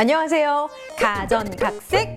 안녕하세요. 가전각색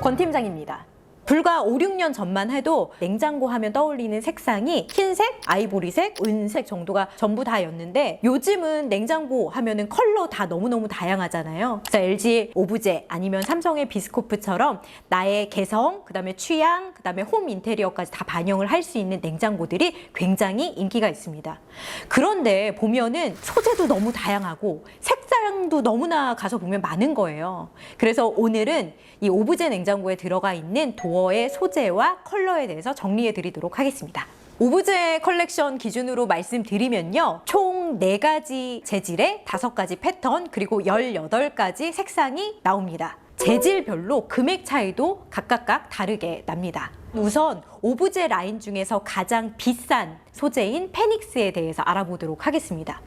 권 팀장입니다. 불과 5, 6년 전만 해도 냉장고 하면 떠올리는 색상이 흰색, 아이보리색, 은색 정도가 전부 다였는데 요즘은 냉장고 하면은 컬러 다 너무너무 다양하잖아요. 그래서 LG 오브제 아니면 삼성의 비스코프처럼 나의 개성, 그다음에 취향, 그다음에 홈 인테리어까지 다 반영을 할 수 있는 냉장고들이 굉장히 인기가 있습니다. 그런데 보면은 소재도 너무 다양하고 색상도 너무나 가서 보면 많은 거예요. 그래서 오늘은 이 오브제 냉장고에 들어가 있는 도어 의 소재와 컬러에 대해서 정리해 드리도록 하겠습니다. 오브제 컬렉션 기준으로 말씀드리면요. 총 4가지 재질의 5가지 패턴 그리고 18가지 색상이 나옵니다. 재질별로 금액 차이도 각각각 다르게 납니다. 우선 오브제 라인 중에서 가장 비싼 소재인 페닉스에 대해서 알아보도록 하겠습니다.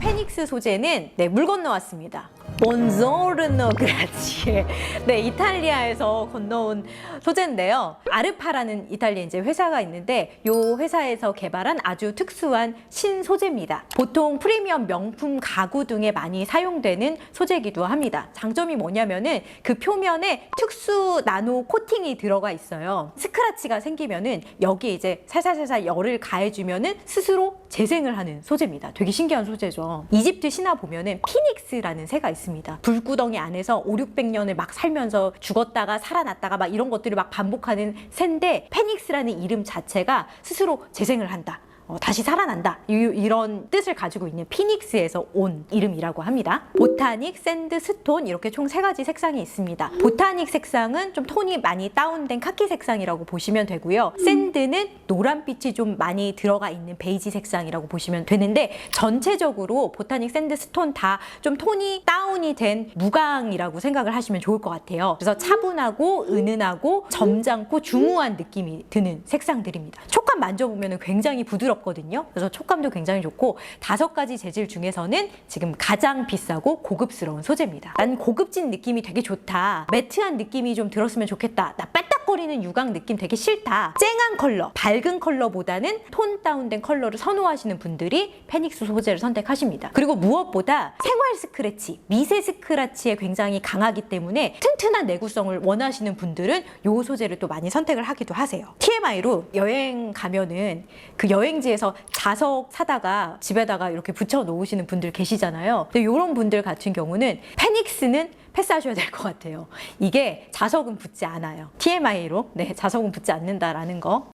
페닉스 소재는 네, 물 건너왔습니다. 본조르노 그라치에 네 이탈리아에서 건너온 소재인데요. 아르파라는 이탈리아 이제 회사가 있는데 이 회사에서 개발한 아주 특수한 신소재입니다. 보통 프리미엄 명품 가구 등에 많이 사용되는 소재이기도 합니다. 장점이 뭐냐면은 그 표면에 특수 나노 코팅이 들어가 있어요. 스크라치가 생기면은 여기에 이제 살살살살 열을 가해주면은 스스로 재생을 하는 소재입니다. 되게 신기한 소재죠. 이집트 신화 보면은 피닉스라는 새가 있습니다. 불구덩이 안에서 5, 600년을 막 살면서 죽었다가 살아났다가 막 이런 것들을 막 반복하는 새인데 페닉스라는 이름 자체가 스스로 재생을 한다. 어, 다시 살아난다. 이, 이런 뜻을 가지고 있는 피닉스에서 온 이름이라고 합니다. 보타닉, 샌드, 스톤 이렇게 총 세 가지 색상이 있습니다. 보타닉 색상은 좀 톤이 많이 다운된 카키 색상이라고 보시면 되고요. 샌드는 노란빛이 좀 많이 들어가 있는 베이지 색상이라고 보시면 되는데 전체적으로 보타닉, 샌드, 스톤 다 좀 톤이 다운이 된 무광이라고 생각을 하시면 좋을 것 같아요. 그래서 차분하고 은은하고 점잖고 중후한 느낌이 드는 색상들입니다. 촉감 만져보면 굉장히 부드럽 거든요. 그래서 촉감도 굉장히 좋고 다섯 가지 재질 중에서는 지금 가장 비싸고 고급스러운 소재입니다. 난 고급진 느낌이 되게 좋다. 매트한 느낌이 좀 들었으면 좋겠다. 나 빨딱 거리는 유광 느낌 되게 싫다. 쨍한 컬러, 밝은 컬러보다는 톤 다운된 컬러를 선호하시는 분들이 페닉스 소재를 선택하십니다. 그리고 무엇보다 생활 스크래치, 미세 스크래치에 굉장히 강하기 때문에 튼튼한 내구성을 원하시는 분들은 이 소재를 또 많이 선택을 하기도 하세요. TMI로 여행 가면은 그 여행지에서 자석 사다가 집에다가 이렇게 붙여 놓으시는 분들 계시잖아요. 근데 이런 분들 같은 경우는 페닉스는 패스하셔야 될 것 같아요. 이게 자석은 붙지 않아요. TMI로 네 자석은 붙지 않는다라는 거.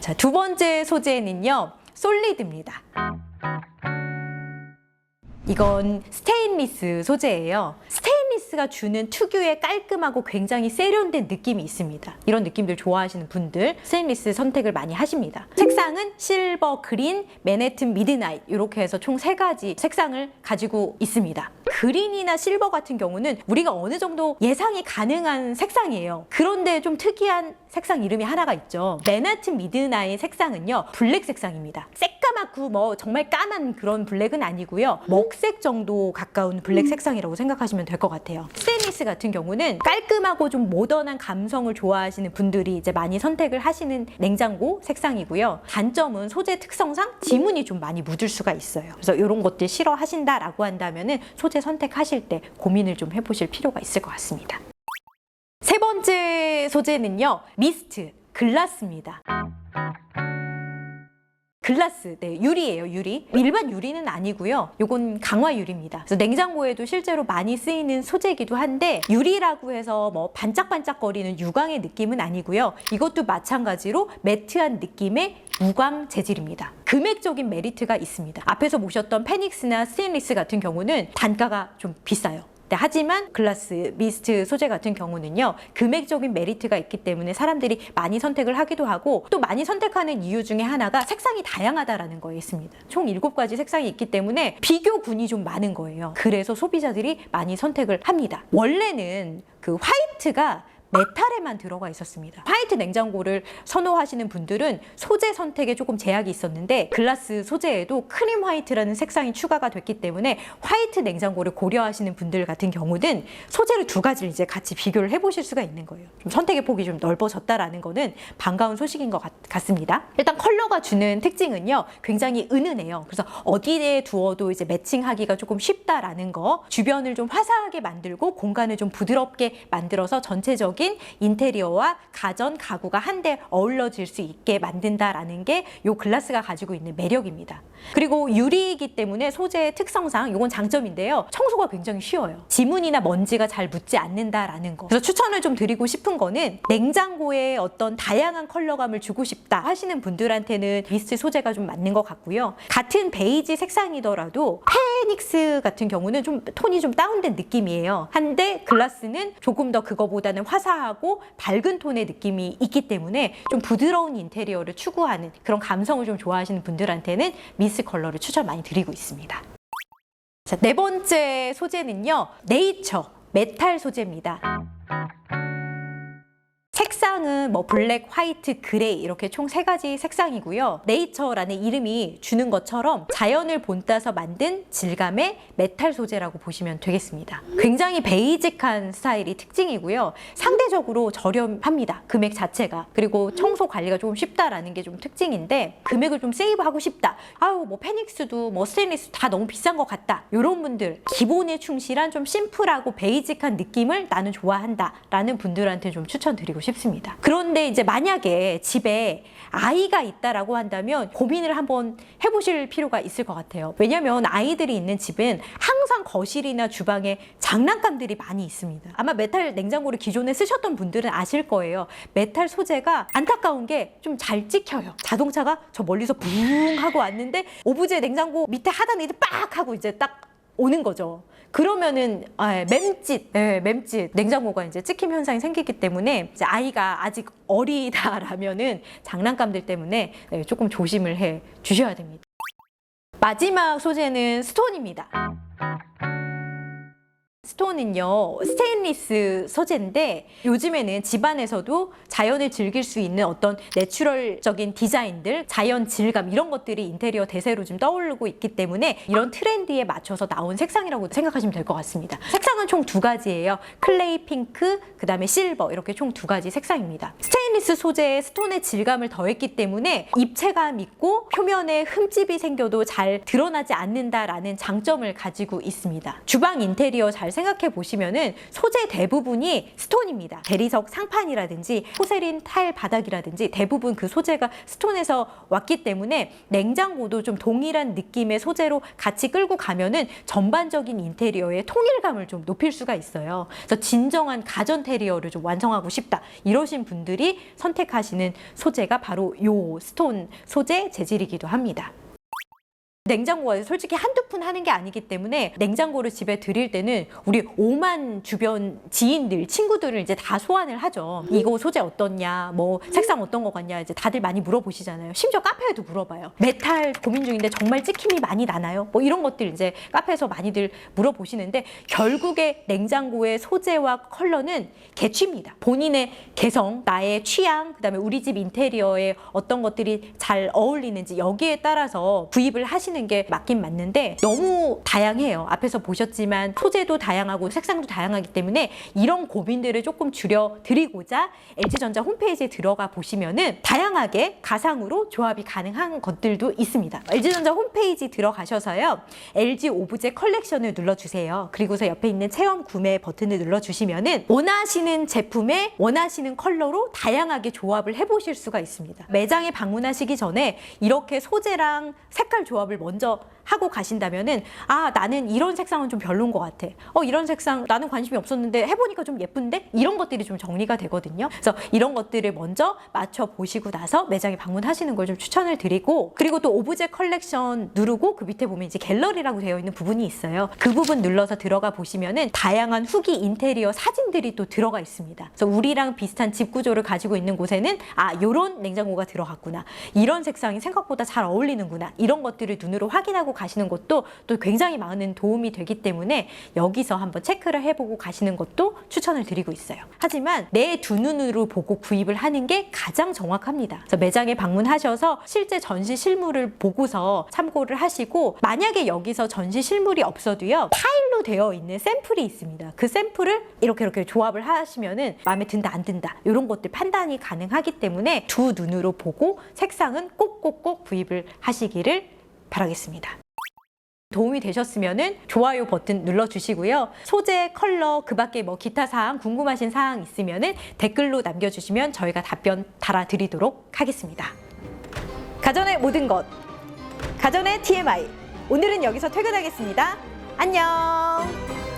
자, 두 번째 소재는요. 솔리드입니다. 이건 스테인리스 소재예요. 스테인리스가 주는 특유의 깔끔하고 굉장히 세련된 느낌이 있습니다. 이런 느낌들 좋아하시는 분들 스테인리스 선택을 많이 하십니다. 색상은 실버, 그린, 맨해튼, 미드나잇 이렇게 해서 총 세 가지 색상을 가지고 있습니다. 그린이나 실버 같은 경우는 우리가 어느 정도 예상이 가능한 색상이에요. 그런데 좀 특이한 색상 이름이 하나가 있죠. 맨하튼 미드나잇 색상은요. 블랙 색상입니다. 새까맣고 뭐 정말 까만 그런 블랙은 아니고요. 먹색 정도 가까운 블랙 색상이라고 생각하시면 될 것 같아요. 스 테인리스 같은 경우는 깔끔하고 좀 모던한 감성을 좋아하시는 분들이 이제 많이 선택을 하시는 냉장고 색상이고요. 단점은 소재 특성상 지문이 좀 많이 묻을 수가 있어요. 그래서 이런 것들 싫어하신다라고 한다면은 소재 선택하실 때 고민을 좀 해보실 필요가 있을 것 같습니다. 세 번째 소재는요, 미스트, 글라스입니다. 글라스, 네, 유리예요, 유리. 일반 유리는 아니고요. 요건 강화 유리입니다. 그래서 냉장고에도 실제로 많이 쓰이는 소재이기도 한데 유리라고 해서 뭐 반짝반짝거리는 유광의 느낌은 아니고요. 이것도 마찬가지로 매트한 느낌의 무광 재질입니다. 금액적인 메리트가 있습니다. 앞에서 보셨던 페닉스나 스테인리스 같은 경우는 단가가 좀 비싸요. 네, 하지만 글라스 미스트 소재 같은 경우는요 금액적인 메리트가 있기 때문에 사람들이 많이 선택을 하기도 하고 또 많이 선택하는 이유 중에 하나가 색상이 다양하다라는 거에 있습니다. 총 7가지 색상이 있기 때문에 비교군이 좀 많은 거예요. 그래서 소비자들이 많이 선택을 합니다. 원래는 그 화이트가 메탈에만 들어가 있었습니다. 화이트 냉장고를 선호하시는 분들은 소재 선택에 조금 제약이 있었는데 글라스 소재에도 크림 화이트라는 색상이 추가가 됐기 때문에 화이트 냉장고를 고려하시는 분들 같은 경우는 소재를 두 가지를 이제 같이 비교를 해보실 수가 있는 거예요. 좀 선택의 폭이 좀 넓어졌다라는 거는 반가운 소식인 것 같, 같습니다. 일단 컬러가 주는 특징은요, 굉장히 은은해요. 그래서 어디에 두어도 이제 매칭하기가 조금 쉽다라는 거, 주변을 좀 화사하게 만들고 공간을 좀 부드럽게 만들어서 전체적인 인테리어와 가전, 가구가 한데 어울러질 수 있게 만든다라는 게이 글라스가 가지고 있는 매력입니다. 그리고 유리이기 때문에 소재의 특성상 이건 장점인데요. 청소가 굉장히 쉬워요. 지문이나 먼지가 잘 묻지 않는다라는 거. 그래서 추천을 좀 드리고 싶은 거는 냉장고에 어떤 다양한 컬러감을 주고 싶다 하시는 분들한테는 미스 소재가 좀 맞는 것 같고요. 같은 베이지 색상이더라도 페닉스 같은 경우는 좀 톤이 좀 다운된 느낌이에요. 한데 글라스는 조금 더 그거보다는 화사 하고 밝은 톤의 느낌이 있기 때문에 좀 부드러운 인테리어를 추구하는 그런 감성을 좀 좋아하시는 분들한테는 미스 컬러를 추천 많이 드리고 있습니다. 자, 네 번째 소재는요. 네이처 메탈 소재입니다. 색상은 뭐 블랙, 화이트, 그레이 이렇게 총 세 가지 색상이고요. 네이처라는 이름이 주는 것처럼 자연을 본따서 만든 질감의 메탈 소재라고 보시면 되겠습니다. 굉장히 베이직한 스타일이 특징이고요. 상대적으로 저렴합니다. 금액 자체가. 그리고 청소 관리가 조금 쉽다라는 게 좀 특징인데 금액을 좀 세이브하고 싶다. 아유 뭐 페닉스도 뭐 스테인리스 다 너무 비싼 것 같다. 이런 분들 기본에 충실한 좀 심플하고 베이직한 느낌을 나는 좋아한다 라는 분들한테 좀 추천드리고 싶습니다. 그런데 이제 만약에 집에 아이가 있다라고 한다면 고민을 한번 해보실 필요가 있을 것 같아요. 왜냐하면 아이들이 있는 집은 항상 거실이나 주방에 장난감들이 많이 있습니다. 아마 메탈 냉장고를 기존에 쓰셨던 분들은 아실 거예요. 메탈 소재가 안타까운 게 좀 잘 찍혀요. 자동차가 저 멀리서 붕 하고 왔는데 오브제 냉장고 밑에 하단에 빡 하고 이제 딱 오는 거죠. 그러면은 아, 예, 맴짓, 예, 맴짓 냉장고가 이제 찍힘 현상이 생기기 때문에 이제 아이가 아직 어리다라면은 장난감들 때문에 네, 조금 조심을 해 주셔야 됩니다. 마지막 소재는 스톤입니다. 스톤은요 스테인리스 소재인데 요즘에는 집안에서도 자연을 즐길 수 있는 어떤 내추럴적인 디자인들 자연 질감 이런 것들이 인테리어 대세로 좀 떠오르고 있기 때문에 이런 트렌드에 맞춰서 나온 색상이라고 생각하시면 될 것 같습니다. 색상은 총 두 가지예요. 클레이 핑크 그 다음에 실버 이렇게 총 두 가지 색상입니다. 스테인리스 소재에 스톤의 질감을 더했기 때문에 입체감 있고 표면에 흠집이 생겨도 잘 드러나지 않는다라는 장점을 가지고 있습니다. 주방 인테리어 잘 생각해 보시면은 소재 대부분이 스톤입니다. 대리석 상판이라든지 포세린 타일 바닥이라든지 대부분 그 소재가 스톤에서 왔기 때문에 냉장고도 좀 동일한 느낌의 소재로 같이 끌고 가면은 전반적인 인테리어의 통일감을 좀 높일 수가 있어요. 그래서 진정한 가전 테리어를 좀 완성하고 싶다. 이러신 분들이 선택하시는 소재가 바로 요 스톤 소재 재질이기도 합니다. 냉장고가 솔직히 한두 푼 하는 게 아니기 때문에 냉장고를 집에 드릴 때는 우리 5만 주변 지인들, 친구들을 이제 다 소환을 하죠. 이거 소재 어떻냐, 뭐 색상 어떤 거 같냐, 이제 다들 많이 물어보시잖아요. 심지어 카페에도 물어봐요. 메탈 고민 중인데 정말 찍힘이 많이 나나요? 뭐 이런 것들 이제 카페에서 많이들 물어보시는데 결국에 냉장고의 소재와 컬러는 개취입니다. 본인의 개성, 나의 취향, 그다음에 우리 집 인테리어에 어떤 것들이 잘 어울리는지 여기에 따라서 구입을 하시는 게 맞긴 맞는데 너무 다양해요. 앞에서 보셨지만 소재도 다양하고 색상도 다양하기 때문에 이런 고민들을 조금 줄여 드리고자 LG전자 홈페이지에 들어가 보시면은 다양하게 가상으로 조합이 가능한 것들도 있습니다. LG전자 홈페이지 들어가셔서요. LG 오브제 컬렉션을 눌러주세요. 그리고서 옆에 있는 체험 구매 버튼을 눌러주시면은 원하시는 제품에 원하시는 컬러로 다양하게 조합을 해보실 수가 있습니다. 매장에 방문하시기 전에 이렇게 소재랑 색깔 조합을 먼저 하고 가신다면은 아 나는 이런 색상은 좀 별론 것 같아. 어 이런 색상 나는 관심이 없었는데 해보니까 좀 예쁜데 이런 것들이 좀 정리가 되거든요. 그래서 이런 것들을 먼저 맞춰 보시고 나서 매장에 방문하시는 걸 좀 추천을 드리고 그리고 또 오브제 컬렉션 누르고 그 밑에 보면 이제 갤러리라고 되어 있는 부분이 있어요. 그 부분 눌러서 들어가 보시면은 다양한 후기 인테리어 사진들이 또 들어가 있습니다. 그래서 우리랑 비슷한 집 구조를 가지고 있는 곳에는 아 요런 냉장고가 들어갔구나. 이런 색상이 생각보다 잘 어울리는구나. 이런 것들을 눈 눈으로 확인하고 가시는 것도 또 굉장히 많은 도움이 되기 때문에 여기서 한번 체크를 해보고 가시는 것도 추천을 드리고 있어요. 하지만 내 두 눈으로 보고 구입을 하는 게 가장 정확합니다. 그래서 매장에 방문하셔서 실제 전시 실물을 보고서 참고를 하시고 만약에 여기서 전시 실물이 없어도요 파일로 되어 있는 샘플이 있습니다. 그 샘플을 이렇게 이렇게 조합을 하시면은 마음에 든다 안 든다 이런 것들 판단이 가능하기 때문에 두 눈으로 보고 색상은 꼭꼭꼭 구입을 하시기를 바라겠습니다. 도움이 되셨으면 좋아요 버튼 눌러주시고요. 소재, 컬러, 그 밖에 뭐 기타 사항, 궁금하신 사항 있으면 댓글로 남겨주시면 저희가 답변 달아드리도록 하겠습니다. 가전의 모든 것, 가전의 TMI. 오늘은 여기서 퇴근하겠습니다. 안녕!